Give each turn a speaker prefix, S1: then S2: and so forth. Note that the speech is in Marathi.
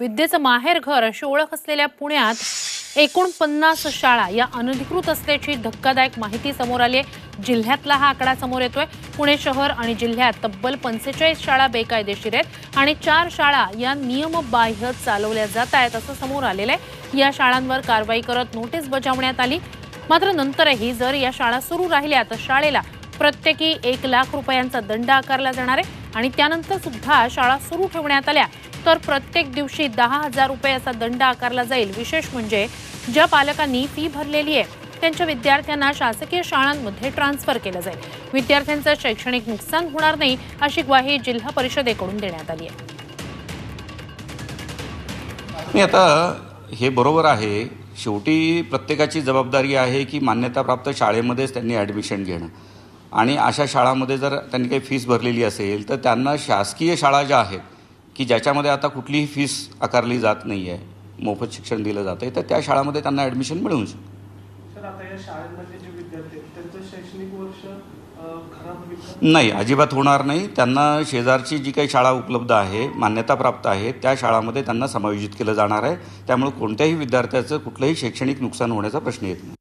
S1: विद्येचं माहेरघर अशी ओळख असलेल्या पुण्यात एकूण पन्नास शाळा या अनधिकृत असल्याची धक्कादायक माहिती समोर आली आहे. जिल्ह्यातला हा आकडा समोर येतोय. पुणे शहर आणि जिल्ह्यात तब्बल पंचेचाळीस शाळा बेकायदेशीर आहेत आणि चार शाळा या नियमबाह्य चालवल्या जात आहेत असं समोर आलेलं आहे. या शाळांवर कारवाई करत नोटीस बजावण्यात आली. मात्र नंतरही जर या शाळा सुरू राहिल्या तर शाळेला प्रत्येकी एक लाख रुपयांचा दंड आकारला जाणार आहे आणि त्यानंतर सुद्धा शाळा सुरू ठेवण्यात आल्या. तर प्रत्येक दिवशी दहा हजार रुपये असा दंड आकारला जाईल. विशेष म्हणजे ज्या पालकांनी फी भरलेली आहे त्यांच्या विद्यार्थ्यांना शासकीय शाळांमध्ये ट्रान्सफर केलं जाईल. विद्यार्थ्यांचं शैक्षणिक नुकसान होणार नाही अशी ग्वाही जिल्हा परिषदेकडून देण्यात आली आहे.
S2: आता हे बरोबर आहे. शेवटी प्रत्येकाची जबाबदारी आहे की मान्यताप्राप्त शाळेमध्येच त्यांनी ॲडमिशन घेणं. आणि अशा शाळामध्ये जर त्यांनी काही फीस भरलेली असेल तर त्यांना शासकीय शाळा ज्या आहेत की ज्याच्यामध्ये आता कुठलीही फीस आकारली जात नाही आहे मोफत शिक्षण दिलं जातं आहे तर त्या शाळामध्ये त्यांना ॲडमिशन मिळून शकतं? नाही अजिबात होणार नाही. त्यांना शेजारची जी काही शाळा उपलब्ध आहे मान्यताप्राप्त आहे त्या शाळामध्ये त्यांना समायोजित केलं जाणार आहे. त्यामुळे कोणत्याही विद्यार्थ्याचं कुठलंही शैक्षणिक नुकसान होण्याचा प्रश्न येत नाही.